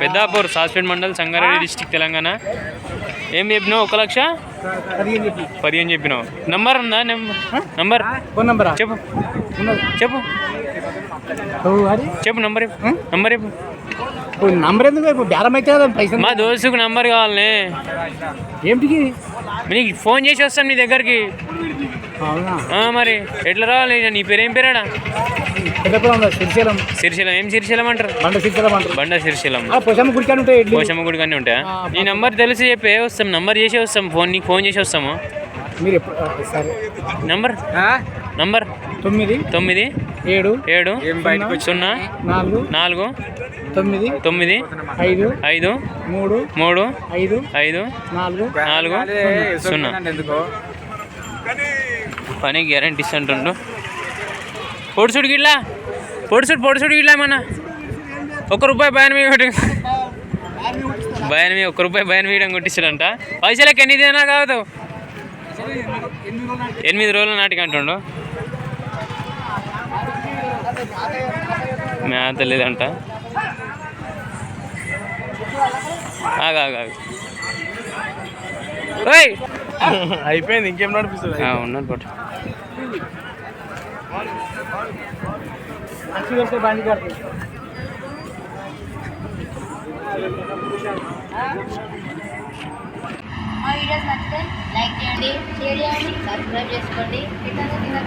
Peddapur Saspet mandal Sangareddy district Telangana. ఏం చెప్పినావు ఒక లక్ష? పదిహేను చెప్పి. పదిహేను చెప్పినావు. నంబర్ ఉందా? Number number? ఫోన్ నంబరా? చెప్పు. చెప్పు. చెప్పు నంబర్ నంబర్ నంబర్ ఎందుకు బేరం అయితే పైసలు మా దోస్తుకు నంబర్ కావాలని. ఏమిటికి నీకు ఫోన్ చేసి వస్తాం నీ దగ్గరికి. మరి ఎట్లా రావాలి? నీ పేరు ఏం పేరాడా శ్రీశైలం సిరిశైలం. ఏం సిరిశైలం అంటారు? బండ శ్రీశైలం అంటారు. బండ సిరిశైలం. ఆ పొసమ్మ గుడికాడ ఉంటాయి ఇడ్లీ? పోషమ్మ గుడి కానీ ఉంటాయా? నీ నంబర్ తెలిసి చెప్పే వస్తాం. నంబర్ చేసి వస్తాం. ఫోన్ నీకు ఫోన్ చేసి వస్తాము. మీరు సరే. నంబర్? నంబర్? తొమ్మిది. తొమ్మిది. ఏడు. ఏడు. సున్నా. నాలుగు. నాలుగు. తొమ్మిది. తొమ్మిది. ఐదు. ఐదు. మూడు. మూడు. ఐదు. ఐదు. నాలుగు. నాలుగు. సున్నా. పని గ్యారంటీ ఇస్తుంటుండు పొడుసుడు గిట్లా? పొడుసుడు పొడుసుడు గిట్లా మన ఒక రూపాయి భయాన్ని మీద కొట్టి భయాన్ని మీద ఒక రూపాయి భయాన్ని మీద కొట్టిస్తాడంట పైసలకి ఎన్ని తినా కాదు ఎనిమిది రోజుల నాటికి అంటుండు మేత లేదంట. ఆగు అయిపోయింది ఇంకేం నడిపిస్తుంది ఉన్నాను పట్టు. మంచి వెళ్తే బండి కడుతుంది మా వీడియోస్ నచ్చితే లైక్ చేయండి షేర్ చేయండి సబ్స్క్రైబ్ చేసుకోండి. ఇతను కింద